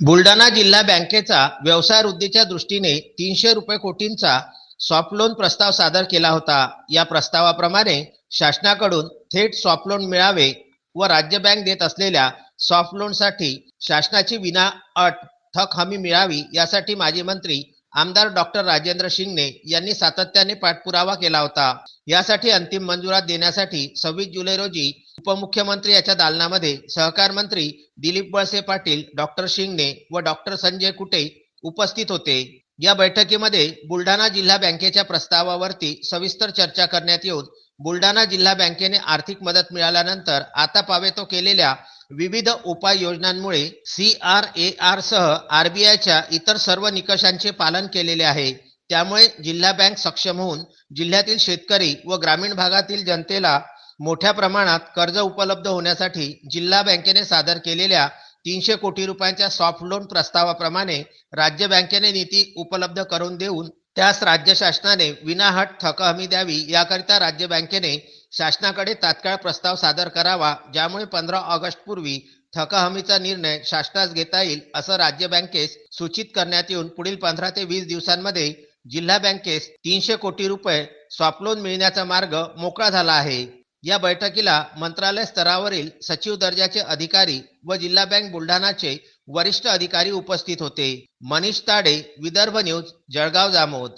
बुलढाणा जिल्हा बँकेचा व्यवसाय वृद्धीच्या दृष्टीने तीनशे रुपये कोटींचा सॉफ्ट लोन प्रस्ताव सादर केला होता. या प्रस्तावाप्रमाणे शासनाकडून थेट सॉफ्ट लोन मिळावे व राज्य बँक देत असलेल्या सॉफ्ट लोनसाठी शासनाची विना अट थक हमी मिळावी यासाठी माजी मंत्री आमदार डॉक्टर राजेंद्र शिंगणे यांनी सातत्याने पाठपुरावा केला होता. यासाठी अंतिम मंजुरात देण्यासाठी सव्वीस जुलै रोजी उपमुख्यमंत्री याच्या दालनामध्ये सहकार मंत्री दिलीप वळसे पाटील डॉक्टर शिंगणे व डॉक्टर संजय कुटे उपस्थित होते. या बैठकीमध्ये बुलढाणा जिल्हा बँकेच्या प्रस्तावावरती सविस्तर चर्चा करण्यात येऊन बुलढाणा जिल्हा बँकेने आर्थिक मदत मिळाल्यानंतर आता पावे तो केलेल्या विविध उपाययोजनांमुळे सी आर ए आर सह आरबीआयच्या इतर सर्व निकषांचे पालन केलेले आहे. त्यामुळे जिल्हा बँक सक्षम होऊन जिल्ह्यातील शेतकरी व ग्रामीण भागातील जनतेला मोठ्या प्रमाणात कर्ज उपलब्ध होण्यासाठी जिल्हा बँकेने सादर केलेल्या तीनशे कोटी रुपयांच्या सॉफ्ट लोन प्रस्तावाप्रमाणे राज्य बँकेने निधी उपलब्ध करून देऊन त्यास राज्य शासनाने विनाहट थक हमी द्यावी याकरिता राज्य बँकेने शासनाकडे तात्काळ प्रस्ताव सादर करावा ज्यामुळे पंधरा ऑगस्ट पूर्वी थक हमीचा निर्णय शासनास घेता येईल असं राज्य बँकेस सूचित करण्यात येऊन पुढील पंधरा ते वीस दिवसांमध्ये जिल्हा बँकेस तीनशे कोटी रुपये सॉफ्ट लोन मिळण्याचा मार्ग मोकळा झाला आहे. या बैठकीला मंत्रालय स्तरावरील सचिव दर्जाचे अधिकारी व जिल्हा बँक बुलढाणाचे वरिष्ठ अधिकारी उपस्थित होते. मनीष ताडे विदर्भ न्यूज जळगाव जामोद.